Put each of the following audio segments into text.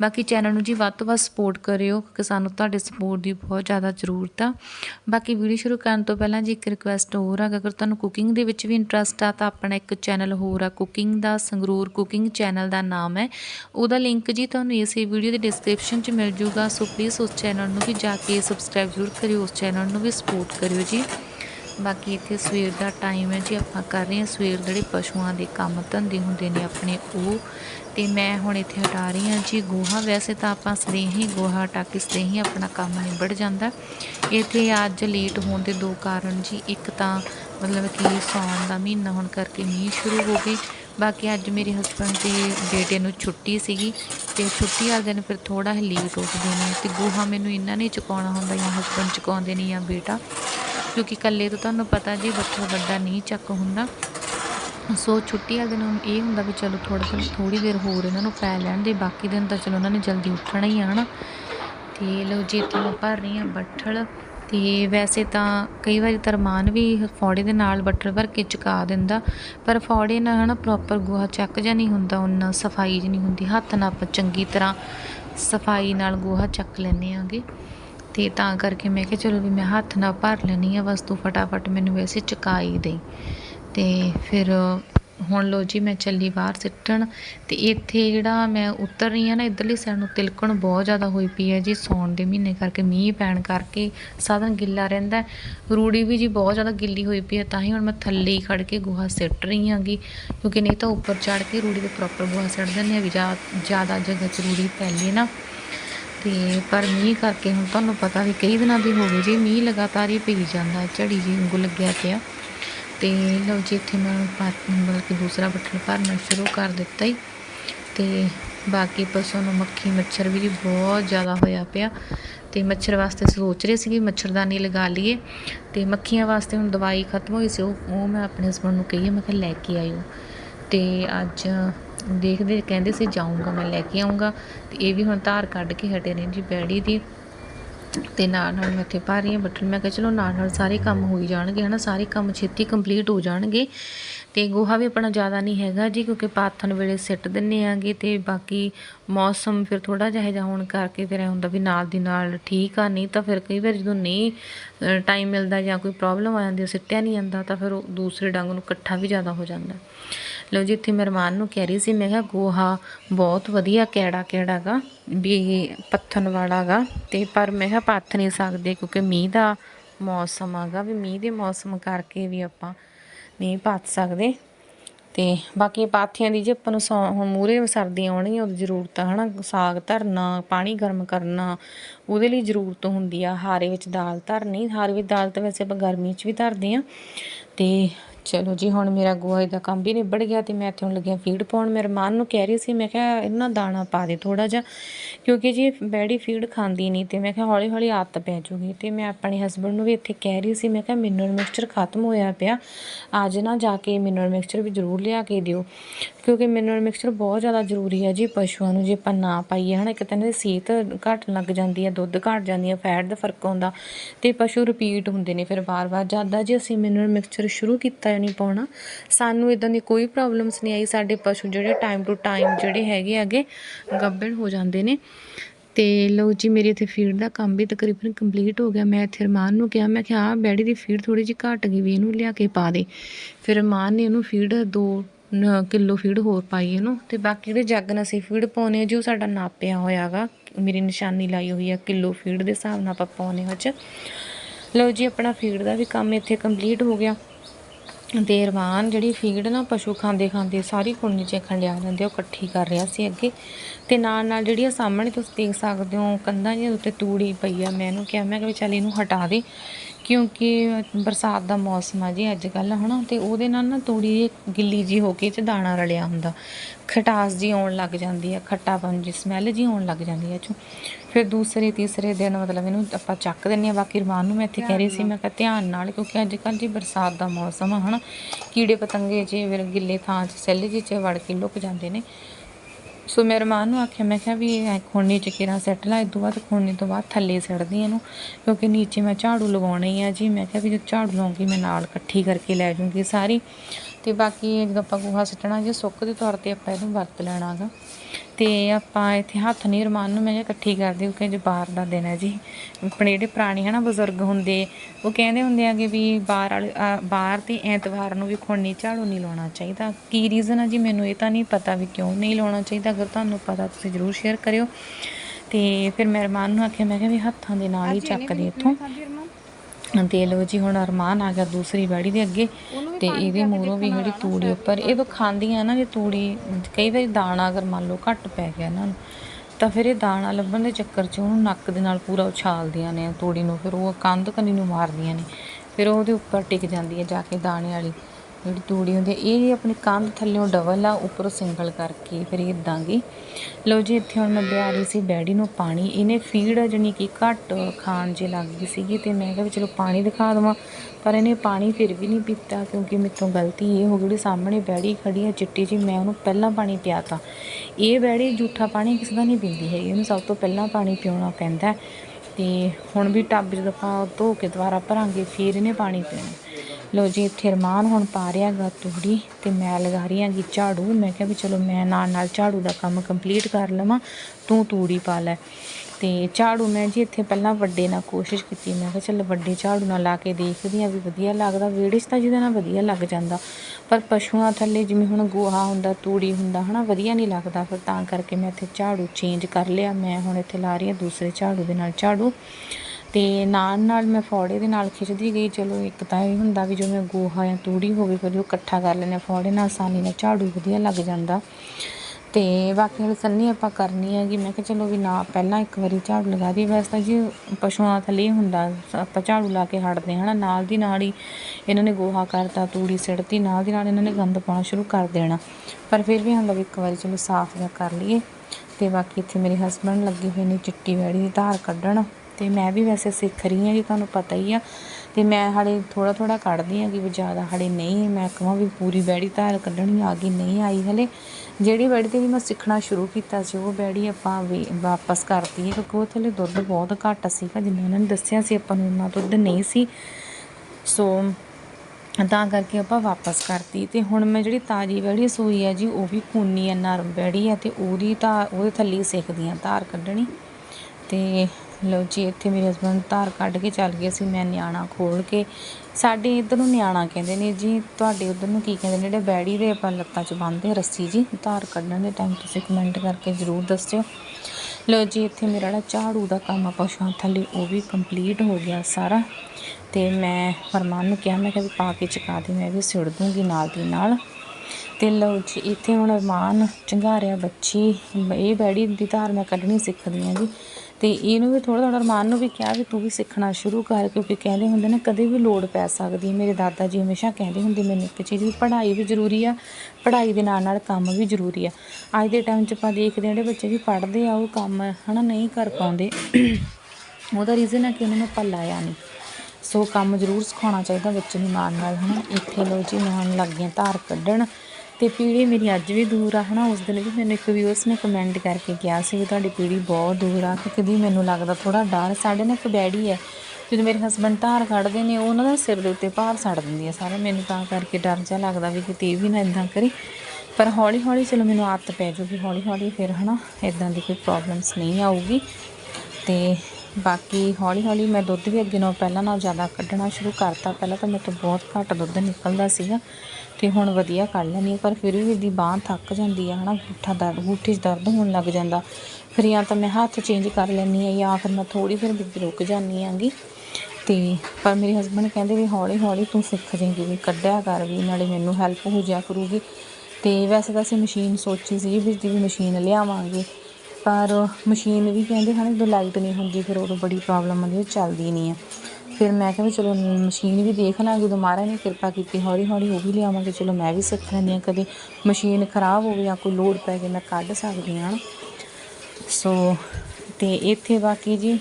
ਬਾਕੀ ਚੈਨਲ ਨੂੰ ਜੀ ਵੱਧ ਤੋਂ ਵੱਧ ਸਪੋਰਟ ਕਰਿਓ ਕਿ ਸਾਨੂੰ ਤੁਹਾਡੇ ਸਪੋਰਟ ਦੀ ਬਹੁਤ ਜ਼ਿਆਦਾ ਜ਼ਰੂਰਤ ਆ। ਬਾਕੀ ਵੀਡੀਓ ਸ਼ੁਰੂ ਕਰਨ ਤੋਂ ਪਹਿਲਾਂ ਜੀ ਇੱਕ ਰਿਕੁਐਸਟ ਹੋਰ ਆ ਅਗਰ ਤੁਹਾਨੂੰ ਕੁਕਿੰਗ ਦੇ ਵਿੱਚ ਵੀ ਇੰਟਰਸਟ ਆ, ਤਾਂ ਆਪਣਾ ਇੱਕ ਚੈਨਲ ਹੋਰ ਆ ਕੁਕਿੰਗ ਦਾ ਸੰਗਰੂਰ ਕੁਕਿੰਗ ਚੈਨਲ ਦਾ ਨਾਮ ਹੈ। ਉਹਦਾ ਲਿੰਕ ਜੀ ਤੁਹਾਨੂੰ ਇਸੇ ਵੀਡੀਓ ਦੇ ਡਿਸਕ੍ਰਿਪਸ਼ਨ 'ਚ ਮਿਲ ਜੂਗਾ, ਸੋ ਪਲੀਜ਼ ਉਸ ਚੈਨਲ ਨੂੰ ਵੀ ਜਾ ਕੇ ਸਬਸਕ੍ਰਾਈਬ ਜ਼ਰੂਰ ਕਰਿਓ, ਉਸ ਚੈਨਲ ਨੂੰ ਵੀ ਸਪੋਰਟ ਕਰਿਓ ਜੀ। ਬਾਕੀ ਇੱਥੇ ਸਵੇਰ ਦਾ ਟਾਈਮ ਹੈ ਜੀ, ਆਪਾਂ ਕਰ ਰਹੇ ਹਾਂ ਸਵੇਰ ਜਿਹੜੇ ਪਸ਼ੂਆਂ ਦੇ ਕੰਮ ਧੰਦੇ ਹੁੰਦੇ ਨੇ ਆਪਣੇ ਉਹ। ਤੇ ਮੈਂ ਹੁਣ ਇੱਥੇ ਹਟਾ ਰਹੀ ਹਾਂ ਜੀ, ਗੋਹਾ ਵੈਸੇ ਤਾਂ ਆਪਾਂ ਸਦੇਹੀ ਗੋਹਾ ਹਟਾ ਕੇ ਸਦੇਹੀ ਆਪਣਾ ਕੰਮ ਨਿਬੜ ਜਾਂਦਾ। ਇੱਥੇ ਅੱਜ ਲੇਟ ਹੋਣ ਦੇ ਦੋ ਕਾਰਨ ਜੀ, ਇੱਕ ਤਾਂ ਮਤਲਬ ਕਿ ਸਾਉਣ ਦਾ ਮਹੀਨਾ ਹੋਣ ਕਰਕੇ ਮੀਂਹ ਸ਼ੁਰੂ ਹੋ ਗਈ ਬਾਕੀ ਅੱਜ ਮੇਰੇ ਹਸਬੰਡ ਦੇ ਬੇਟੇ ਨੂੰ ਛੁੱਟੀ ਸੀਗੀ ਤੇ ਛੁੱਟੀ ਵਾਲੇ ਦਿਨ ਫਿਰ ਥੋੜਾ ਹੀ ਲੇਟ ਉੱਠਦੇ ਨੇ ਤੇ ਗੋਹਾ ਮੈਨੂੰ ਇੰਨਾ ਨਹੀਂ ਚੁਕਾਉਣਾ ਹੁੰਦਾ ਜਾਂ ਹਸਬੰਡ ਚੁਕਾਉਂਦੇ ਨੇ ਜਾਂ ਬੇਟਾ। ਕਿਉਂਕਿ ਇਕੱਲੇ ਤੋਂ ਤੁਹਾਨੂੰ ਪਤਾ ਜੀ ਬੱਚਾ ਵੱਡਾ ਨਹੀਂ ਚੱਕ ਹੁੰਦਾ, ਸੋ ਛੁੱਟੀ ਵਾਲੇ ਦਿਨ ਇਹ ਹੁੰਦਾ ਵੀ ਚਲੋ ਥੋੜਾ ਜਿਹਾ ਥੋੜੀ ਦੇਰ ਹੋਰ ਇਹਨਾਂ ਨੂੰ ਪੈ ਲੈਣ ਦੇ, ਬਾਕੀ ਦਿਨ ਤਾਂ ਚਲੋ ਉਹਨਾਂ ਨੇ ਜਲਦੀ ਉੱਠਣਾ ਹੀ ਆ, ਹਨਾ। ਤੇ ਲਓ ਜੀ ਇੱਥੇ ਮੈਂ ਭਰ ਰਹੀ ਹਾਂ ਬੱਠਲ, ਤੇ ਵੈਸੇ ਤਾਂ ਕਈ ਵਾਰੀ ਤਰਮਾਨ ਵੀ ਫੌੜੇ ਦੇ ਨਾਲ ਬੱਠਲ ਭਰ ਕੇ ਚੁਕਾ ਦਿੰਦਾ, ਪਰ ਫੌੜੇ ਨਾਲ, ਹਨਾ ਪ੍ਰੋਪਰ ਗੋਹਾ ਚੱਕ ਜਾਂ ਨਹੀਂ ਹੁੰਦਾ ਉਹਨਾਂ ਸਫ਼ਾਈ ਜੀ ਨਹੀਂ ਹੁੰਦੀ, ਹੱਥ ਨਾਲ ਆਪਾਂ ਚੰਗੀ ਤਰ੍ਹਾਂ ਸਫ਼ਾਈ ਨਾਲ ਗੋਹਾ ਚੱਕ ਲੈਂਦੇ ਆਂਗੇ। ਤੇ ਤਾਂ ਕਰਕੇ ਮੈਂ ਕਿਹਾ ਚਲੋ ਵੀ ਮੈਂ ਹੱਥ ਨਾਲ ਭਰ ਲੈਣੀ ਆ ਬਸ ਤੂੰ ਫਟਾਫਟ ਮੈਨੂੰ ਵੈਸੇ ਚੁਕਾਈ ਦੇਈ। ਤੇ ਫਿਰ ਹੁਣ ਲੋ ਜੀ, ਮੈਂ ਚੱਲੀ ਬਾਹਰ ਸਿੱਟਣ ਤੇ ਇੱਥੇ ਜਿਹੜਾ ਮੈਂ ਉਤਰ ਰਹੀ ਆ ਨਾ, ਇਧਰਲੀ ਸਾਈਡ ਨੂੰ ਤਿਲਕਣ ਬਹੁਤ ਜ਼ਿਆਦਾ ਹੋਈ ਪਈ ਹੈ ਜੀ, ਸੌਣ ਦੇ ਮਹੀਨੇ ਕਰਕੇ, ਮੀਂਹ ਪੈਣ ਕਰਕੇ ਸਾਧਨ ਗਿੱਲਾ ਰਹਿੰਦਾ ਰੂੜੀ ਵੀ ਜੀ ਬਹੁਤ ਜ਼ਿਆਦਾ ਗਿੱਲੀ ਹੋਈ ਪਈ ਹੈ, ਤਾਂ ਹੀ ਹੁਣ ਮੈਂ ਥੱਲੇ ਹੀ ਖੜ ਕੇ ਗੋਹਾ ਸਿੱਟ ਰਹੀ ਆਂਗੀ ਕਿਉਂਕਿ ਨਹੀਂ ਤਾਂ ਉੱਪਰ ਚੜ ਕੇ ਰੂੜੀ ਦੇ ਪ੍ਰੋਪਰ ਗੋਹਾ ਸਿੱਟ ਦਿੰਦੇ ਆ ਵੀ ਜ਼ਿਆਦਾ ਜਗ੍ਹਾ 'ਚ ਰੂੜੀ ਪੈ ਪੈਲੀ ਨਾ। ਤੇ ਪਰ ਮੀਂਹ ਕਰਕੇ ਹੁਣ ਤੁਹਾਨੂੰ ਪਤਾ ਵੀ ਕਈ ਦਿਨਾਂ ਦੀ ਹੋ ਗਈ ਜੀ, ਮੀਂਹ ਲਗਾਤਾਰ ਹੀ ਪਈ ਜਾਂਦਾ, ਝੜੀ ਜੀ ਵਾਂਗੂ ਲੱਗਿਆ ਪਿਆ। ਤੇ ਲਓ ਜੀ, ਇੱਥੇ ਮੈਂ ਮਤਲਬ ਕਿ ਦੂਸਰਾ ਬਟਨ ਭਰਨਾ ਸ਼ੁਰੂ ਕਰ ਦਿੱਤਾ ਹੀ ਤੇ ਬਾਕੀ ਪਸ਼ੂ ਨੂੰ ਮੱਖੀ, ਮੱਛਰ ਵੀ ਜੀ ਬਹੁਤ ਜ਼ਿਆਦਾ ਹੋਇਆ ਪਿਆ। ਤੇ ਮੱਛਰ ਵਾਸਤੇ ਸੋਚ ਰਹੇ ਸੀ ਕਿ ਮੱਛਰਦਾਨੀ ਲਗਾ ਲਈਏ। ਤੇ ਮੱਖੀਆਂ ਵਾਸਤੇ ਹੁਣ ਦਵਾਈ ਖਤਮ ਹੋਈ ਸੀ, ਉਹ ਉਹ ਮੈਂ ਆਪਣੇ ਹਸਬੰਦ ਨੂੰ ਕਹੀ ਮੈਂ ਕਿਹਾ ਲੈ ਕੇ ਆਇਓ। ਤੇ ਅੱਜ ਦੇਖਦੇ ਕਹਿੰਦੇ ਸੀ, ਜਾਊਂਗਾ, ਮੈਂ ਲੈ ਕੇ ਆਉਂਗਾ ਤੇ ਇਹ ਵੀ ਹੁਣ ਧਾਰ ਕੱਢ ਕੇ ਹਟੇ ਨੇ ਜੀ ਬੈੜੀ ਦੀ। ਤੇ ਨਾਲ ਨਾਲ ਮੈਂ ਇੱਥੇ ਪਾ ਰਹੀ ਹਾਂ ਬਟਨ ਮੈਂ ਕਿਹਾ, ਚਲੋ, ਨਾਲ ਨਾਲ ਸਾਰੇ ਕੰਮ ਹੋਈ ਜਾਣਗੇ, ਹਨਾ? ਸਾਰੇ ਕੰਮ ਛੇਤੀ ਕੰਪਲੀਟ ਹੋ ਜਾਣਗੇ। ਤੇ ਗੋਹਾ ਵੀ ਆਪਣਾ ਜ਼ਿਆਦਾ ਨਹੀਂ ਹੈਗਾ ਜੀ, ਕਿਉਂਕਿ ਪਾਥਨ ਵੇਲੇ ਸਿੱਟ ਦਿੰਨੇ ਆਂਗੇ ਤੇ ਬਾਕੀ ਮੌਸਮ ਫਿਰ ਥੋੜਾ ਜਿਹਾ ਜਿਹਾ ਹੋਣ ਕਰਕੇ ਫਿਰ ਇਹ ਹੁੰਦਾ ਵੀ ਨਾਲ ਦੀ ਨਾਲ ਠੀਕ ਆ, ਨਹੀਂ ਤਾਂ ਫਿਰ ਕਈ ਵਾਰ ਜਦੋਂ ਨਹੀਂ ਟਾਈਮ ਮਿਲਦਾ ਜਾਂ ਕੋਈ ਪ੍ਰੋਬਲਮ ਆ ਜਾਂਦੀ ਸਿੱਟਿਆ ਨਹੀਂ ਜਾਂਦਾ ਤਾਂ ਫਿਰ ਉਹ ਦੂਸਰੇ ਡੰਗ ਨੂੰ ਇਕੱਠਾ ਵੀ ਜ਼ਿਆਦਾ ਹੋ ਜਾਂਦਾ। ਲਓ ਜੀ, ਇੱਥੇ ਮਹਿਮਾਨ ਨੂੰ ਕਹਿ ਰਹੀ ਸੀ, ਮੈਂ ਕਿਹਾ, ਗੋਹਾ ਬਹੁਤ ਵਧੀਆ ਕਿਹੜਾ ਕਿਹੜਾਗਾ ਵੀ ਪੱਥਨ ਵਾਲਾਗਾ ਤੇ ਪਰ ਮੈਂ ਕਿਹਾ, ਪੱਥ ਨਹੀਂ ਸਕਦੇ, ਕਿਉਂਕਿ ਮੀਂਹ ਦਾ ਮੌਸਮ ਆਗਾ ਵੀ ਮੀਂਹ ਦੇ ਮੌਸਮ ਕਰਕੇ ਵੀ ਆਪਾਂ ਨਹੀਂ ਪੱਥ ਸਕਦੇ। ਤੇ ਬਾਕੀ ਪਾਥੀਆਂ ਦੀ ਜੇ ਆਪਾਂ ਨੂੰ ਹੁਣ ਮੂਰੇ ਸਰਦੀ ਆਉਣੀ ਉਹਦੀ ਜ਼ਰੂਰਤ ਹੈ ਹਨਾ, ਸਾਗ ਧਰਨਾ, ਪਾਣੀ ਗਰਮ ਕਰਨਾ, ਉਹਦੇ ਲਈ ਜ਼ਰੂਰਤ ਹੁੰਦੀ ਆ, ਹਾਰੇ ਵਿੱਚ ਦਾਲ ਧਰਨੀ। ਹਾਰੇ ਵਿੱਚ ਦਾਲ ਤਾਂ ਵੈਸੇ ਆਪਾਂ ਗਰਮੀ 'ਚ ਵੀ ਧਰਦੇ ਆ। ਤੇ ਚਲੋ ਜੀ, ਹੁਣ ਮੇਰਾ ਗੋਹਾ ਦਾ ਕੰਮ ਵੀ ਨਿਬੜ ਗਿਆ ਤੇ ਮੈਂ ਇੱਥੇ ਹੁਣ ਲੱਗਿਆ ਫੀਡ ਪਾਉਣ। ਮੇਰੇ ਮਾਨ ਨੂੰ ਕਹਿ ਰਹੀ ਸੀ, ਮੈਂ ਕਿਹਾ ਇਹਨਾਂ ਦਾਣਾ ਪਾ ਦੇ ਥੋੜਾ ਜਿਹਾ, ਕਿਉਂਕਿ ਜੀ ਬੈੜੀ ਫੀਡ ਖਾਂਦੀ ਨਹੀਂ ਤੇ ਮੈਂ ਕਿਹਾ ਹੌਲੀ ਹੌਲੀ ਆਦਤ ਪੈ ਜੂਗੀ ਤੇ ਮੈਂ ਆਪਣੇ ਹਸਬੰਡ ਨੂੰ ਵੀ ਇੱਥੇ ਕਹਿ ਰਹੀ ਸੀ, ਮੈਂ ਕਿਹਾ ਮਿਨਰਲ ਮਿਕਸਚਰ ਖਤਮ ਹੋਇਆ ਪਿਆ, ਅੱਜ ਨਾ ਜਾ ਕੇ ਮਿਨਰਲ ਮਿਕਸਚਰ ਵੀ ਜ਼ਰੂਰ ਲਿਆ ਕੇ ਦਿਓ, ਕਿਉਂਕਿ ਮਿਨਰਲ ਮਿਕਸਚਰ ਬਹੁਤ ਜ਼ਿਆਦਾ ਜ਼ਰੂਰੀ ਹੈ ਜੀ ਪਸ਼ੂਆਂ ਨੂੰ, ਜੇ ਆਪਾਂ ਨਾ ਪਾਈਏ, ਹਨਾ, ਇੱਕ ਤਾਂ ਇਹਨਾਂ ਦੀ ਸਿਹਤ ਘਟ ਲੱਗ ਜਾਂਦੀ ਹੈ, ਦੁੱਧ ਘਟ ਜਾਂਦੀ ਹੈ ਫੈਟ ਦਾ ਫ਼ਰਕ ਆਉਂਦਾ ਤੇ ਪਸ਼ੂ ਰਿਪੀਟ ਹੁੰਦੇ ਨੇ, ਫਿਰ ਵਾਰ-ਵਾਰ ਜ਼ਿਆਦਾ ਜੀ ਅਸੀਂ ਮਿਨਰਲ ਮਿਕਸਚਰ ਸ਼ੁਰੂ ਕੀਤਾ ਨਹੀਂ ਪਾਉਣਾ। ਸਾਨੂੰ ਇਦਾਂ ਦੀ ਕੋਈ ਪ੍ਰੋਬਲਮਸ ਨਹੀਂ ਆਈ। ਸਾਡੇ ਪਸ਼ੂ ਜਿਹੜੇ ਟਾਈਮ ਟੂ ਟਾਈਮ ਜਿਹੜੇ ਹੈਗੇ ਆਗੇ ਗੱਬੜ ਹੋ ਜਾਂਦੇ ਨੇ। ਤੇ ਲਓ ਜੀ, ਮੇਰੀ ਇੱਥੇ ਫੀਡ ਦਾ ਕੰਮ ਵੀ ਤਕਰੀਬਨ ਕੰਪਲੀਟ ਹੋ ਗਿਆ। ਮੈਂ ਇੱਥੇ ਰਮਾਨ ਨੂੰ ਕਿਹਾ, ਮੈਂ ਕਿਹਾ ਆ ਬੈੜੀ ਦੀ ਫੀਡ ਥੋੜੀ ਜਿਹੀ ਘਟ ਗਈ ਵੀ, ਇਹਨੂੰ ਲਿਆ ਕੇ ਪਾ ਦੇ। ਫਿਰ ਰਮਾਨ ਨੇ ਇਹਨੂੰ ਫੀਡ ਦੋ ਕਿਲੋ ਫੀਡ ਹੋਰ ਪਾਈ ਇਹਨੂੰ। ਤੇ ਬਾਕੀ ਜਿਹੜੇ ਜੱਗ ਨਾਲ ਅਸੀਂ ਫੀਡ ਪਾਉਨੇ ਉਹ ਸਾਡਾ ਨਾਪਿਆ ਹੋਇਆਗਾ ਮੇਰੀ ਨਿਸ਼ਾਨੀ ਲਾਈ ਹੋਈ ਆ, ਕਿਲੋ ਫੀਡ ਦੇ ਹਿਸਾਬ ਨਾਲ ਆਪਾਂ ਪਾਉਨੇ ਹੋ ਚ। ਲਓ ਜੀ, ਆਪਣਾ ਫੀਡ ਦਾ ਵੀ ਕੰਮ ਇੱਥੇ ਕੰਪਲੀਟ ਹੋ ਗਿਆ। ਦੇਰਵਾਨ ਜਿਹੜੀ ਫੀਡ ਨਾ ਪਸ਼ੂ ਖਾਂਦੇ ਖਾਂਦੇ ਸਾਰੀ ਖੁਰਨੀ ਚੇਖਣ ਲਿਆ ਜਾਂਦੇ ਉਹ ਇਕੱਠੀ ਕਰ ਰਿਹਾ ਸੀ ਅੱਗੇ। ਤੇ ਨਾਲ ਨਾਲ ਜਿਹੜੀ ਆ ਸਾਹਮਣੇ ਤੁਸੀਂ ਦੇਖ ਸਕਦੇ ਹੋ ਕੰਧਾਂ ਦੇ ਉੱਤੇ ਤੂੜੀ ਪਈ ਆ। ਮੈਂ ਇਹਨੂੰ ਕਿਹਾ, ਮੈਂ ਕਿ ਚੱਲ ਇਹਨੂੰ ਹਟਾ ਦੇ। ਕਿਉਂਕਿ ਬਰਸਾਤ ਦਾ ਮੌਸਮ ਆ ਜੀ ਅੱਜ ਕੱਲ ਹਨਾ? ਤੇ ਉਹਦੇ ਨਾਲ ਨਾ ਤੂੜੀ ਗਿੱਲੀ ਜੀ ਹੋ ਕੇ ਚ ਦਾਣਾ ਰਲਿਆ ਹੁੰਦਾ। ਖਟਾਸ ਜੀ ਆਉਣ ਲੱਗ ਜਾਂਦੀ ਆ ਖੱਟਾਪਨ ਜੀ ਸਮੈਲ ਜੀ ਆਉਣ ਲੱਗ ਜਾਂਦੀ ਆ ਚੋਂ ਫਿਰ ਦੂਸਰੇ ਤੀਸਰੇ ਦਿਨ ਮਤਲਬ ਇਹਨੂੰ ਆਪਾਂ ਚੱਕ ਦਿੰਨੇ ਆ ਬਾਕੀ ਰਮਾਨ ਨੂੰ ਮੈਂ ਇੱਥੇ ਕਹਿ ਰਹੀ ਸੀ ਮੈਂ ਕਿਹਾ ਧਿਆਨ ਨਾਲ ਕਿਉਂਕਿ ਅੱਜ ਕੱਲ ਜੀ ਬਰਸਾਤ ਦਾ ਮੌਸਮ ਆ ਹਨਾ? ਕੀੜੇ ਪਤੰਗੇ ਜੇ ਫਿਰ ਗਿੱਲੇ ਥਾਂ 'ਚ ਸੈੱਲ ਜੀ 'ਚ ਵੜ ਕੇ ਲੁਕ ਜਾਂਦੇ ਨੇ। ਸੋ ਮੇਰੇ ਮਾਂ ਨੂੰ ਆਖਿਆ, ਮੈਂ ਕਿਹਾ ਵੀ ਇਹ ਖੋਣੀ ਚ ਕਿਰਾ ਸੈੱਟ ਲਾ ਇਦੋਂ ਬਾਅਦ ਖੋਣੀ ਤੋਂ ਬਾਅਦ ਥੱਲੇ ਸੜਦੀ ਇਹਨੂੰ, ਕਿਉਂਕਿ ਨੀਚੇ ਮੈਂ ਝਾੜੂ ਲਗਾਉਣਾ ਹੀ ਆ ਜੀ। ਮੈਂ ਕਿਹਾ ਵੀ ਜਦ ਝਾੜੂ ਲਾਉਂਗੀ ਮੈਂ ਨਾਲ ਇਕੱਠੀ ਕਰਕੇ ਲੈ ਜੂੰਗੀ ਸਾਰੀ। ਤੇ ਬਾਕੀ ਜਦੋਂ ਆਪਾਂ ਗੋਹਾ ਸਿੱਟਣਾ ਜੀ ਸੁੱਕ ਦੇ ਤੌਰ ਤੇ ਆਪਾਂ ਇਹਨੂੰ ਵਰਤ ਲੈਣਾਗਾ ਤੇ ਆਪਾਂ ਇੱਥੇ ਹੱਥ ਨਹੀਂ ਰਮਾਨ ਨੂੰ ਮੈਂ ਜੇ ਇਕੱਠੀ ਕਰਦੀ ਕਿਉਂਕਿ ਅੱਜ ਬਾਹਰ ਦਾ ਦਿਨ ਹੈ ਜੀ। ਆਪਣੇ ਜਿਹੜੇ ਪੁਰਾਣੇ ਹਨਾ ਬਜ਼ੁਰਗ ਹੁੰਦੇ ਉਹ ਕਹਿੰਦੇ ਹੁੰਦੇ ਆਗੇ ਵੀ ਬਾਹਰ ਵਾਲੇ ਬਾਹਰ ਤੇ ਐਤਵਾਰ ਨੂੰ ਵੀ ਖੁੰਨੀ ਝਾੜੂ ਨਹੀਂ ਲਾਉਣਾ ਚਾਹੀਦਾ। ਕੀ ਰੀਜ਼ਨ ਆ ਜੀ? ਮੈਨੂੰ ਇਹ ਤਾਂ ਨਹੀਂ ਪਤਾ ਵੀ ਕਿਉਂ ਨਹੀਂ ਲਾਉਣਾ ਚਾਹੀਦਾ। ਅਗਰ ਤੁਹਾਨੂੰ ਪਤਾ ਤੁਸੀਂ ਜ਼ਰੂਰ ਸ਼ੇਅਰ ਕਰਿਓ। ਤੇ ਫਿਰ ਮੈਂ ਰਮਾਨ ਨੂੰ ਆਖਿਆ ਮੈਂ ਕਿਹਾ ਵੀ ਹੱਥਾਂ ਦੇ ਨਾਲ ਹੀ ਚੱਕ ਦੇ ਇੱਥੋਂ। ਤੇ ਲੋ ਜੀ ਹੁਣ ਅਰਮਾਨ ਆ ਗਿਆ ਦੂਸਰੀ ਬਾੜੀ ਦੇ ਅੱਗੇ ਤੇ ਇਹਦੇ ਮੂਹਰੋਂ ਵੀ ਜਿਹੜੀ ਤੂੜੀ ਉੱਪਰ ਇਹ ਤੋਂ ਖਾਂਦੀਆਂ ਨਾ ਜੇ ਤੂੜੀ ਕਈ ਵਾਰੀ ਦਾਣਾ ਅਗਰ ਮੰਨ ਲਓ ਘੱਟ ਪੈ ਗਿਆ ਇਹਨਾਂ ਨੂੰ ਤਾਂ ਫਿਰ ਇਹ ਦਾਣਾ ਲੱਭਣ ਦੇ ਚੱਕਰ 'ਚ ਉਹਨੂੰ ਨੱਕ ਦੇ ਨਾਲ ਪੂਰਾ ਉਛਾਲਦੀਆਂ ਨੇ ਤੂੜੀ ਨੂੰ ਫਿਰ ਉਹ ਕੰਧ ਕੰਨੀ ਨੂੰ ਮਾਰਦੀਆਂ ਨੇ ਫਿਰ ਉਹਦੇ ਉੱਪਰ ਟਿਕ ਜਾਂਦੀ ਹੈ ਜਾ ਕੇ ਦਾਣੇ ਵਾਲੀ। ਜਿਹੜੀ ਤੂੜੀ ਹੁੰਦੀ ਹੈ ਇਹ ਆਪਣੀ ਕੰਧ ਥੱਲੇੋਂ ਡਬਲ ਆ, ਉੱਪਰੋਂ ਸਿੰਗਲ ਕਰਕੇ ਫਿਰ ਇਦਾਂ ਗੀ ਲਓ ਜੀ, ਇੱਥੇ ਹੁਣ ਮੈਂ ਦਿਆ ਰਹੀ ਸੀ ਬੈਡੀ ਨੂੰ ਪਾਣੀ। ਇਹਨੇ ਫੀਡ ਜਾਣੀ ਕਿ ਘੱਟ ਖਾਣ ਜੇ ਲੱਗ ਗਈ ਸੀਗੀ ਤੇ ਮੈਂ ਕਿਹਾ ਵੀ ਚਲੋ ਪਾਣੀ ਦਿਖਾ ਦਵਾਂ, ਪਰ ਇਹਨੇ ਪਾਣੀ ਫਿਰ ਵੀ ਨਹੀਂ ਪੀਤਾ ਕਿਉਂਕਿ ਮੇਥੋਂ ਗਲਤੀ ਇਹ ਹੋ ਗਈ ਜਿਹੜੀ ਸਾਹਮਣੇ ਬੈੜੀ ਖੜੀ ਆ ਚਿੱਟੀ ਜੀ ਮੈਂ ਉਹਨੂੰ ਪਹਿਲਾਂ ਪਾਣੀ ਪਿਆਤਾ ਇਹ ਬੈੜੀ ਜੂਠਾ ਪਾਣੀ ਕਿਸੇ ਦਾ ਨਹੀਂ ਪੀਂਦੀ ਹੈਗੀ, ਇਹਨੂੰ ਸਭ ਤੋਂ ਪਹਿਲਾਂ ਪਾਣੀ ਪਿਉਣਾ ਪੈਂਦਾ ਹੈ। ਤੇ ਹੁਣ ਵੀ ਟੱਬ ਜਦੋਂ ਆਪਾਂ ਧੋ ਕੇ ਦੁਬਾਰਾ ਭਰਾਂਗੇ, ਫਿਰ ਇਹਨੇ ਪਾਣੀ ਪੀਣਾ। ਲੋ ਜੀ, ਇੱਥੇ ਰਮਾਨ ਹੁਣ ਪਾ ਰਿਹਾ ਗਾ ਤੂੜੀ ਤੇ ਮੈਂ ਲਗਾ ਰਹੀ ਆਂਗੀ ਝਾੜੂ। ਮੈਂ ਕਿਹਾ ਵੀ ਚਲੋ ਮੈਂ ਨਾਲ ਨਾਲ ਝਾੜੂ ਦਾ ਕੰਮ ਕੰਪਲੀਟ ਕਰ ਲਵਾਂ, ਤੂੰ ਤੂੜੀ ਪਾ ਲੈ। ਤੇ ਝਾੜੂ ਮੈਂ ਜੀ ਇੱਥੇ ਪਹਿਲਾਂ ਵੱਡੇ ਨਾਲ ਕੋਸ਼ਿਸ਼ ਕੀਤੀ। ਮੈਂ ਕਿਹਾ ਚੱਲ ਵੱਡੇ ਝਾੜੂ ਨਾਲ ਲਾ ਕੇ ਦੇਖਦੀ ਆ ਵੀ ਵਧੀਆ ਲੱਗਦਾ। ਵਿਹੜੇ 'ਚ ਤਾਂ ਜਿਹਦੇ ਨਾਲ ਵਧੀਆ ਲੱਗ ਜਾਂਦਾ। ਪਰ ਪਸ਼ੂਆਂ ਥੱਲੇ ਜਿਵੇਂ ਹੁਣ ਗੋਹਾ ਹੁੰਦਾ, ਤੂੜੀ ਹੁੰਦਾ, ਹਨਾ, ਵਧੀਆ ਨਹੀਂ ਲੱਗਦਾ। ਫਿਰ ਤਾਂ ਕਰਕੇ ਮੈਂ ਇੱਥੇ ਝਾੜੂ ਚੇਂਜ ਕਰ ਲਿਆ। ਮੈਂ ਹੁਣ ਇੱਥੇ ਲਾ ਰਹੀ ਹਾਂ ਦੂਸਰੇ ਝਾੜੂ ਦੇ ਨਾਲ ਝਾੜੂ। ਤੇ ਨਾਲ ਨਾਲ ਮੈਂ ਫੌੜੇ ਦੇ ਨਾਲ ਖਿੱਚਦੀ ਗਈ, ਚਲੋ ਇੱਕ ਤਾਂ ਇਹ ਹੁੰਦਾ ਵੀ ਜਿਵੇਂ ਗੋਹਾ ਜਾਂ ਤੂੜੀ ਹੋਵੇ ਫਿਰ ਉਹ ਇਕੱਠਾ ਕਰ ਲੈਂਦੇ ਹਾਂ ਫੌੜੇ ਨਾਲ ਆਸਾਨੀ ਨਾਲ ਝਾੜੂ ਵਧੀਆ ਲੱਗ ਜਾਂਦਾ। ਤੇ ਬਾਕੀ ਵਾਲੀ ਸੰਨੀ ਆਪਾਂ ਕਰਨੀ ਹੈ ਕਿ ਮੈਂ ਕਿਹਾ ਚਲੋ ਵੀ ਨਾ, ਪਹਿਲਾਂ ਇੱਕ ਵਾਰੀ ਝਾੜੂ ਲਗਾ ਦੀ ਵੈਸੇ ਤਾਂ ਜੀ ਪਸ਼ੂਆਂ ਥੱਲੇ ਹੁੰਦਾ, ਆਪਾਂ ਝਾੜੂ ਲਾ ਕੇ ਹਟਦੇ ਹਾਂ ਹਨਾ, ਨਾਲ ਦੀ ਨਾਲ ਹੀ ਇਹਨਾਂ ਨੇ ਗੋਹਾ ਕਰਤਾ, ਤੂੜੀ ਸਿੱਟਤੀ ਨਾਲ ਦੀ ਨਾਲ ਇਹਨਾਂ ਨੇ ਗੰਦ ਪਾਉਣਾ ਸ਼ੁਰੂ ਕਰ ਦੇਣਾ। ਪਰ ਫਿਰ ਵੀ ਹੁੰਦਾ ਵੀ ਇੱਕ ਵਾਰੀ ਚਲੋ ਸਾਫ਼ ਜਾਂ ਕਰ ਲਈਏ। ਤੇ ਬਾਕੀ ਇੱਥੇ ਮੇਰੇ ਹਸਬੰਡ ਲੱਗੇ ਹੋਏ ਨੇ ਚਿੱਟੀ ਵੈੜੀ ਦੀ ਧਾਰ ਕੱਢਣ। ਤੇ ਮੈਂ ਵੀ ਵੈਸੇ ਸਿੱਖ ਰਹੀ ਹਾਂ ਜੀ ਤੁਹਾਨੂੰ ਪਤਾ ਹੀ ਆ ਤੇ ਮੈਂ ਹਾਲੇ ਥੋੜਾ ਥੋੜਾ ਕੱਢਦੀ ਹਾਂ ਕਿ ਵੀ ਜ਼ਿਆਦਾ ਹਾਲੇ ਨਹੀਂ, ਮੈਂ ਕਹਾਂ ਵੀ ਪੂਰੀ ਬੈੜੀ ਧਾਰ ਕੱਢਣੀ ਆ ਗਈ ਨਹੀਂ ਆਈ ਹਲੇ। ਜਿਹੜੀ ਬੈੜੀ ਤੇ ਵੀ ਮੈਂ ਸਿੱਖਣਾ ਸ਼ੁਰੂ ਕੀਤਾ ਸੀ, ਉਹ ਬੈੜੀ ਆਪਾਂ ਵੀ ਵਾਪਸ ਕਰਤੀ ਹੈ ਕਿਉਂਕਿ ਉਹ ਥੱਲੇ ਦੁੱਧ ਬਹੁਤ ਘੱਟ ਸੀਗਾ ਜਿਵੇਂ ਉਹਨਾਂ ਨੇ ਦੱਸਿਆ ਸੀ ਆਪਾਂ ਨੂੰ ਇੰਨਾ ਦੁੱਧ ਨਹੀਂ ਸੀ। ਸੋ ਤਾਂ ਕਰਕੇ ਆਪਾਂ ਵਾਪਸ ਕਰਤੀ ਤੇ ਹੁਣ ਮੈਂ ਜਿਹੜੀ ਤਾਜੀ ਬੈੜੀ ਸੂਈ ਹੈ ਜੀ, ਉਹ ਵੀ ਕੂਨੀ ਹੈ, ਨਰਮ ਬੈੜੀ ਆ ਤੇ ਉਹਦੀ ਤਾਂ ਉਹਦੇ ਥੱਲੇ ਹੀ ਸਿੱਖਦੀ ਹਾਂ ਧਾਰ ਕੱਢਣੀ। ਤੇ ਲਓ ਜੀ, ਇੱਥੇ ਮੇਰੇ ਹਸਬੰਡ ਧਾਰ ਕੱਢ ਕੇ ਚੱਲ ਗਏ ਸੀ, ਮੈਂ ਨਿਆਣਾ ਖੋਲ ਕੇ। ਸਾਡੇ ਇੱਧਰ ਨੂੰ ਨਿਆਣਾ ਕਹਿੰਦੇ ਨੇ ਜੀ, ਤੁਹਾਡੇ ਉਧਰ ਨੂੰ ਕੀ ਕਹਿੰਦੇ ਨੇ, ਜਿਹੜੇ ਬੈੜੀ ਦੇ ਆਪਾਂ ਲੱਤਾਂ 'ਚ ਬੰਨ੍ਹਦੇ ਰੱਸੀ ਜੀ, ਧਾਰ ਕੱਢਣ ਦੇ ਟਾਈਮ ਤੁਸੀਂ ਕਮੈਂਟ ਕਰਕੇ ਜ਼ਰੂਰ ਦੱਸਿਓ। ਲਓ ਜੀ, ਇੱਥੇ ਮੇਰਾ ਜਿਹੜਾ ਝਾੜੂ ਦਾ ਕੰਮ ਆਪਾਂ ਪਸ਼ੂਆਂ ਥੱਲੇ, ਉਹ ਵੀ ਕੰਪਲੀਟ ਹੋ ਗਿਆ ਸਾਰਾ। ਤੇ ਮੈਂ ਫਰਮਾਨ ਨੂੰ ਕਿਹਾ, ਮੈਂ ਕਿਹਾ ਵੀ ਪਾ ਕੇ ਚਕਾ ਦੇ, ਮੈਂ ਵੀ ਸਿੜ ਦੂੰਗੀ ਨਾਲ ਦੀ ਨਾਲ। ਤੇ ਲਓ ਜੀ, ਇੱਥੇ ਹੁਣ ਅਰਮਾਨ ਚੰਗਾਰਿਆ ਬੱਚੀ, ਇਹ ਬੈੜੀ ਦੀ ਧਾਰ ਮੈਂ ਕੱਢਣੀ ਸਿੱਖਦੀ ਹਾਂ ਜੀ। ਤੇ ਇਹਨੂੰ ਵੀ ਥੋੜਾ ਥੋੜਾ ਅਰਮਾਨ ਨੂੰ ਵੀ ਕਿਹਾ ਵੀ ਤੂੰ ਵੀ ਸਿੱਖਣਾ ਸ਼ੁਰੂ ਕਰ, ਕਿਉਂਕਿ ਕਹਿੰਦੇ ਹੁੰਦੇ ਨੇ ਕਦੇ ਵੀ ਲੋੜ ਪੈ ਸਕਦੀ ਮੇਰੇ ਦਾਦਾ ਜੀ ਹਮੇਸ਼ਾ ਕਹਿੰਦੇ ਹੁੰਦੇ ਮੈਨੂੰ ਇੱਕ ਚੀਜ਼ ਵੀ ਪੜ੍ਹਾਈ ਵੀ ਜ਼ਰੂਰੀ ਆ, ਪੜ੍ਹਾਈ ਦੇ ਨਾਲ ਨਾਲ ਕੰਮ ਵੀ ਜ਼ਰੂਰੀ ਆ। ਅੱਜ ਦੇ ਟਾਈਮ 'ਚ ਆਪਾਂ ਦੇਖਦੇ ਹਾਂ ਜਿਹੜੇ ਬੱਚੇ ਵੀ ਪੜ੍ਹਦੇ ਆ, ਉਹ ਕੰਮ ਹਨਾ ਨਹੀਂ ਕਰ ਪਾਉਂਦੇ। ਉਹਦਾ ਰੀਜ਼ਨ ਹੈ ਕਿ ਉਹਨਾਂ ਨੂੰ ਆਪਾਂ ਲਾਇਆ ਨਹੀਂ। ਸੋ ਕੰਮ ਜ਼ਰੂਰ ਸਿਖਾਉਣਾ ਚਾਹੀਦਾ ਬੱਚੇ ਨੂੰ ਨਾਲ ਨਾਲ, ਹਨਾ। ਇੱਥੇ ਲੋ ਜੀ, ਮੈਂ ਹੁਣ ਲੱਗ ਗਈਆਂ ਧਾਰ ਕੱਢਣ। ਤੇ ਪੀੜੀ ਮੇਰੀ ਅੱਜ ਵੀ ਦੂਰ ਆ, ਹਨਾ, ਉਸ ਦਿਨ ਵੀ ਮੈਨੂੰ ਇੱਕ ਵਿਊਸ ਨੇ ਕਮੈਂਟ ਕਰਕੇ ਕਿਹਾ ਸੀ ਵੀ ਤੁਹਾਡੀ ਪੀੜੀ ਬਹੁਤ ਦੂਰ ਆ ਕਿ ਕਦੀ ਮੈਨੂੰ ਲੱਗਦਾ ਥੋੜਾ ਡਰ, ਸਾਡੇ ਨਾਲ ਇੱਕ ਡੈਡੀ ਹੈ ਜਦੋਂ ਮੇਰੇ ਹਸਬੰਡ ਧਾਰ ਕੱਢਦੇ ਨੇ ਉਹਨਾਂ ਦਾ ਸਿਰ ਦੇ ਉੱਤੇ ਭਾਰ ਸੜ ਦਿੰਦੀ ਹੈ ਸਾਰੇ, ਮੈਨੂੰ ਤਾਂ ਕਰਕੇ ਡਰ ਜਿਹਾ ਲੱਗਦਾ ਵੀ ਕਿਤੇ ਵੀ ਨਾ ਇਦਾਂ ਕਰੀ। ਪਰ ਹੌਲੀ ਹੌਲੀ ਚਲੋ ਮੈਨੂੰ ਆਦਤ ਪੈ ਜੂਗੀ ਹੌਲੀ ਹੌਲੀ ਫਿਰ, ਹਨਾ ਇਦਾਂ ਦੀ ਕੋਈ ਪ੍ਰੋਬਲਮਸ ਨਹੀਂ ਆਊਗੀ। ਤੇ ਬਾਕੀ ਹੌਲੀ ਹੌਲੀ ਮੈਂ ਦੁੱਧ ਵੀ ਅੱਗੇ ਨਾਲੋਂ ਪਹਿਲਾਂ ਨਾਲੋਂ ਜ਼ਿਆਦਾ ਕੱਢਣਾ ਸ਼ੁਰੂ ਕਰਤਾ। ਪਹਿਲਾਂ ਤਾਂ ਮੇਰੇ ਤੋਂ ਬਹੁਤ ਘੱਟ ਦੁੱਧ ਨਿਕਲਦਾ ਸੀਗਾ। ਤੇ ਹੁਣ ਵਧੀਆ ਕੱਢ ਲੈਂਦੀ ਹਾਂ ਪਰ ਫਿਰ ਵੀ ਇਹਦੀ ਬਾਂਹ ਥੱਕ ਜਾਂਦੀ ਆ, ਹਨਾ, ਗੁੱਠਾ ਦਰਦ, ਗੁੱਠੇ 'ਚ ਦਰਦ ਹੋਣ ਲੱਗ ਜਾਂਦਾ। ਫਿਰ ਜਾਂ ਤਾਂ ਮੈਂ ਹੱਥ ਚੇਂਜ ਕਰ ਲੈਂਦੀ ਆ, ਜਾਂ ਫਿਰ ਮੈਂ ਥੋੜੀ ਫਿਰ ਵਿੱਚ ਰੁਕ ਜਾਂਦੀ ਆਂਗੀ। ਤੇ ਪਰ ਮੇਰੇ ਹਸਬੰਡ ਕਹਿੰਦੇ ਵੀ, ਹੌਲੀ ਹੌਲੀ ਤੂੰ ਸਿੱਖ ਜਾਏਂਗੀ ਵੀ, ਕੱਢਿਆ ਕਰ ਵੀ, ਨਾਲੇ ਮੈਨੂੰ ਹੈਲਪ ਹੋ ਜਾਇਆ ਕਰੂਗੀ। ਤੇ ਵੈਸੇ ਤਾਂ ਅਸੀਂ ਮਸ਼ੀਨ ਸੋਚੀ ਸੀ, ਵੀ ਦੀ ਮਸ਼ੀਨ ਲਿਆਵਾਂਗੇ। ਪਰ ਮਸ਼ੀਨ ਵੀ ਕਹਿੰਦੇ, ਹਨ, ਜਦੋਂ ਲਾਈਟ ਨਹੀਂ ਹੁੰਦੀ, ਫਿਰ ਉਦੋਂ ਬੜੀ ਪ੍ਰੋਬਲਮ ਆਉਂਦੀ ਚੱਲਦੀ ਨਹੀਂ ਆ। ਫਿਰ ਮੈਂ ਕਿਹਾ ਵੀ ਚਲੋ ਮਸ਼ੀਨ ਵੀ ਦੇਖ ਲਾਂਗੇ ਜਦੋਂ ਮਹਾਰਾਜ ਨੇ ਕਿਰਪਾ ਕੀਤੀ ਹੌਲੀ ਹੌਲੀ ਉਹ ਵੀ ਲਿਆਵਾਂਗੇ, ਚਲੋ ਮੈਂ ਵੀ ਸਿੱਖ ਲੈਂਦੀ ਹਾਂ, ਕਦੇ ਮਸ਼ੀਨ ਖਰਾਬ ਹੋਵੇ ਜਾਂ ਕੋਈ ਲੋਡ ਪੈ ਕੇ ਮੈਂ ਕੱਢ ਸਕਦੀ ਹਾਂ ਸੋ, ਤੇ ਇੱਥੇ ਬਾਕੀ ਜੀ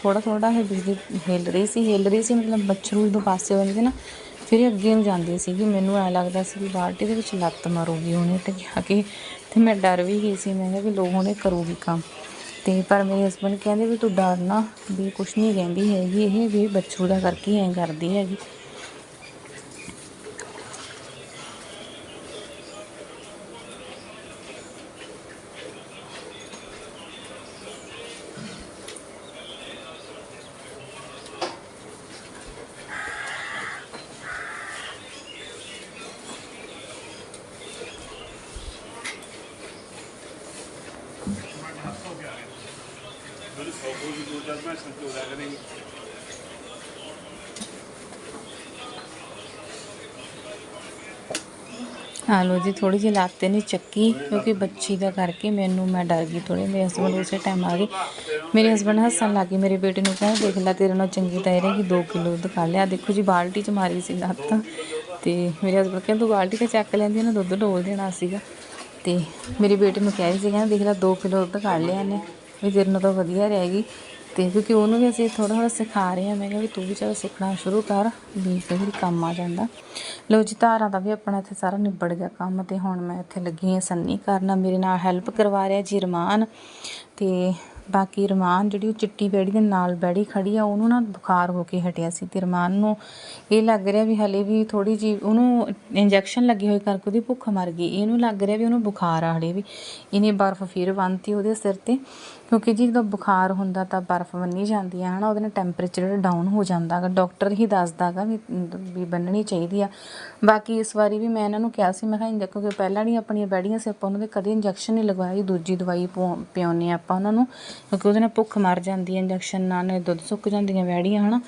ਥੋੜਾ ਥੋੜਾ ਇਹ ਬਿਜਲੀ ਹਿੱਲ ਰਹੀ ਸੀ, ਹਿੱਲ ਰਹੀ ਸੀ, ਮਤਲਬ ਮੱਛਰੂ ਜਦੋਂ ਪਾਸੇ ਹੋ ਜਾਂਦੇ ਨਾ, ਫਿਰ ਅੱਗੇ ਨੂੰ ਜਾਂਦੀ ਸੀਗੀ ਮੈਨੂੰ ਐ ਲੱਗਦਾ ਸੀ ਵੀ ਬਾਲਟੀ ਦੇ ਵਿੱਚ ਲੱਤ ਮਾਰੂਗੀ, ਉਹਨੇ ਤੇ ਜਾ ਕੇ, ਤੇ ਮੈਂ ਡਰ ਵੀ ਗਈ ਸੀ, ਮੈਂ ਕਿਹਾ ਵੀ ਲੋ ਉਹਨੇ ਕਰੂਗੀ ਕੰਮ। ਤੇ ਪਰ ਮੇਰੇ ਹਸਬੰਡ ਕਹਿੰਦੇ ਵੀ ਤੂੰ ਡਰ ਨਾ, ਵੀ ਕੁਛ ਨਹੀਂ ਕਹਿੰਦੀ ਹੈਗੀ, ਇਹ ਵੀ ਬੱਚੂ ਦਾ ਕਰਕੇ ਐਂ ਕਰਦੀ ਹੈਗੀ। ਆ ਲੋ ਜੀ ਥੋੜੀ ਜਿਹੀ ਲੱਤ ਤੇ ਨਹੀਂ ਚੱਕੀ ਕਿਉਂਕਿ ਬੱਚੀ ਦਾ ਕਰਕੇ ਮੈਨੂੰ ਮੈਂ ਡਰ ਗਈ ਥੋੜੇ ਮੇਰੇ ਹਸਬੰਡ ਉਸੇ ਟਾਈਮ ਆ ਗਏ ਮੇਰੇ ਹਸਬੰਡ ਹੱਸਣ ਲੱਗ ਲੱਗੇ ਮੇਰੇ ਬੇਟੇ ਨੂੰ ਕਹਿੰਦੇ ਦੇਖ ਲੈ ਤੇਰੇ ਨਾਲ ਚੰਗੀ ਤਾਂ ਇਹ ਕਿ 2 ਕਿਲੋ ਦੁੱਧ ਖਾ ਲਿਆ। ਦੇਖੋ ਜੀ, ਬਾਲਟੀ ਚ ਮਾਰੀ ਸੀ ਲੱਤ ਤੇ। ਮੇਰੇ ਹਸਬੰਡ ਕਹਿੰਦੇ, ਤੂੰ ਬਾਲਟੀ ਤੇ ਚੱਕ ਲੈਂਦੀ ਨਾ, ਦੁੱਧ ਡੋਲ ਦੇਣਾ ਸੀਗਾ। ਤੇ ਮੇਰੇ ਬੇਟੇ ਨੂੰ ਕਹਿ ਰਹੀ ਸੀ, ਕਹਿੰਦਾ, ਦੇਖ ਲੈ 2 ਕਿਲੋ ਦੁੱਧ ਕੱਢ ਲਿਆ ਨੇ ਵੀ ਤੇਰੇ ਨਾਲ ਤਾਂ ਵਧੀਆ ਰਹੇਗੀ। ਤੇ ਕਿਉਂਕਿ ਉਹਨੂੰ ਵੀ ਅਸੀਂ ਥੋੜਾ ਥੋੜਾ ਸਿਖਾ ਰਹੇ ਹਾਂ। ਮੈਂ ਕਿਹਾ ਵੀ ਤੂੰ ਵੀ ਚਲ ਸਿੱਖਣਾ ਸ਼ੁਰੂ ਕਰ, ਵੀ ਕਈ ਵਾਰੀ ਕੰਮ ਆ ਜਾਂਦਾ। ਲਓ ਜੀ, ਧਾਰਾਂ ਦਾ ਵੀ ਆਪਣਾ ਇੱਥੇ ਸਾਰਾ ਨਿਬੜ ਗਿਆ ਕੰਮ ਤੇ ਹੁਣ ਮੈਂ ਇੱਥੇ ਲੱਗੀ ਹਾਂ ਸੰਨੀ ਕਰਨਾ। ਮੇਰੇ ਨਾਲ ਹੈਲਪ ਕਰਵਾ ਰਿਹਾ ਜੀ ਰਮਾਨ ਤੇ ਬਾਕੀ ਰਮਾਨ ਜਿਹੜੀ ਉਹ ਚਿੱਟੀ ਬੈੜੀ ਦੇ ਨਾਲ ਬੈੜੀ ਖੜੀ ਆ, ਉਹਨੂੰ ਨਾ ਬੁਖਾਰ ਹੋ ਕੇ ਹਟਿਆ ਸੀ ਤੇ ਰਮਾਨ ਨੂੰ ਇਹ ਲੱਗ ਰਿਹਾ ਵੀ ਹਲੇ ਵੀ ਥੋੜੀ ਜੀ ਉਹਨੂੰ ਇੰਜੈਕਸ਼ਨ ਲੱਗੇ ਹੋਏ ਕਰਕੇ ਉਹਦੀ ਭੁੱਖ ਮਰ ਗਈ। ਇਹਨੂੰ ਲੱਗ ਰਿਹਾ ਵੀ ਉਹਨੂੰ ਬੁਖਾਰ ਆ ਹਲੇ ਵੀ। ਇਹਨੇ ਬਰਫ਼ ਫਿਰ ਬੰਨਤੀ ਉਹਦੇ ਸਿਰ ਤੇ, ਕਿਉਂਕਿ ਜੀ ਜਦੋਂ ਬੁਖਾਰ ਹੁੰਦਾ ਤਾਂ ਬਰਫ਼ ਬੰਨੀ ਜਾਂਦੀ ਆ, ਹਨਾ, ਉਹਦੇ ਨਾਲ ਟੈਂਪਰੇਚਰ ਜਿਹੜਾ ਡਾਊਨ ਹੋ ਜਾਂਦਾ ਹੈਗਾ। ਡਾਕਟਰ ਹੀ ਦੱਸਦਾ ਗਾ ਵੀ ਵੀ ਬੰਨਣੀ ਚਾਹੀਦੀ ਆ। ਬਾਕੀ ਇਸ ਵਾਰੀ ਵੀ ਮੈਂ ਇਹਨਾਂ ਨੂੰ ਕਿਹਾ ਸੀ, ਮੈਂ ਕਿਹਾ ਇੰਜੈਕਸ਼ਨ, ਕਿਉਂਕਿ ਪਹਿਲਾਂ ਨਹੀਂ ਆਪਣੀਆਂ ਬੈੜੀਆਂ ਸੀ, ਆਪਾਂ ਉਹਨਾਂ ਦੇ ਕਦੇ ਇੰਜੈਕਸ਼ਨ ਨਹੀਂ ਲਗਵਾਈ ਦੂਜੀ ਦਵਾਈ ਪਵਾ- ਪਿਆਉਂਦੇ ਹਾਂ ਆਪਾਂ ਉਹਨਾਂ ਨੂੰ। ਕਿਉਂਕਿ ਉਹਦੇ ਨਾਲ ਭੁੱਖ ਮਰ ਜਾਂਦੀ ਹੈ, ਇੰਜੈਕਸ਼ਨ ਨਾਲ ਦੁੱਧ ਸੁੱਕ ਜਾਂਦੀਆਂ ਬੈੜੀਆਂ ਹਨਾ।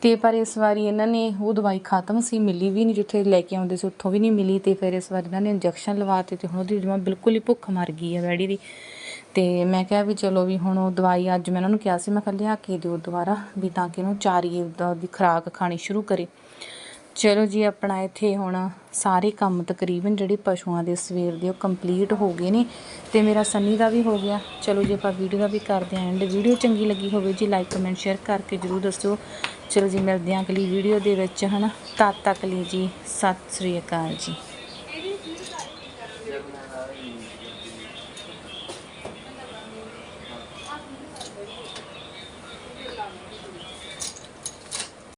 ਤੇ ਪਰ ਇਸ ਵਾਰੀ ਇਹਨਾਂ ਨੇ ਉਹ ਦਵਾਈ ਖਤਮ ਸੀ, ਮਿਲੀ ਵੀ ਨਹੀਂ, ਜਿੱਥੇ ਲੈ ਕੇ ਆਉਂਦੇ ਸੀ, ਉੱਥੋਂ ਵੀ ਨਹੀਂ ਮਿਲੀ ਤੇ ਫਿਰ ਇਸ ਵਾਰ ਇਹਨਾਂ ਨੇ ਇੰਜੈਕਸ਼ਨ ਲਵਾਤੇ ਤੇ ਹੁਣ ਉਹਦੀ ਜਮਾਂ ਬਿਲਕੁਲ ਹੀ ਭੁੱਖ ਮਰ ਗਈ ਹੈ ਬੈੜੀ ਦੀ। ਤੇ ਮੈਂ ਕਿਹਾ ਵੀ ਚਲੋ ਵੀ ਹੁਣ ਉਹ ਦਵਾਈ ਅੱਜ ਮੈਂ ਉਹਨਾਂ ਨੂੰ ਕਿਹਾ ਸੀ, ਮੈਂ ਕਿਹਾ ਲਿਆ ਕੇ ਦਿਓ ਦੁਬਾਰਾ, ਵੀ ਤਾਂ ਕਿ ਇਹਨੂੰ ਚਾਰੀ ਦਾ ਦੀ ਖੁਰਾਕ ਖਾਣੀ ਸ਼ੁਰੂ ਕਰੇ। ਚਲੋ ਜੀ, ਆਪਣਾ ਇੱਥੇ ਹੁਣ ਸਾਰੇ ਕੰਮ ਤਕਰੀਬਨ ਜਿਹੜੇ ਪਸ਼ੂਆਂ ਦੇ ਸਵੇਰ ਦੇ ਉਹ ਕੰਪਲੀਟ ਹੋ ਗਏ ਨੇ ਤੇ ਮੇਰਾ ਸੰਨੀ ਦਾ ਵੀ ਹੋ ਗਿਆ। ਚਲੋ ਜੀ, ਆਪਾਂ ਵੀਡੀਓ ਦਾ ਵੀ ਕਰਦੇ ਆਂ ਐਂਡ ਵੀਡੀਓ ਚੰਗੀ ਲੱਗੀ ਹੋਵੇ ਜੀ ਲਾਈਕ ਕਮੈਂਟ ਸ਼ੇਅਰ ਕਰਕੇ ਜਰੂਰ ਦੱਸਿਓ। ਚਲੋ ਜੀ, ਮਿਲਦੇ ਆਂ ਅਗਲੀ ਵੀਡੀਓ ਦੇ ਵਿੱਚ, ਹਨਾ? ਤਦ ਤੱਕ ਲਈ ਜੀ, ਸਤਿ ਸ੍ਰੀ ਅਕਾਲ ਜੀ।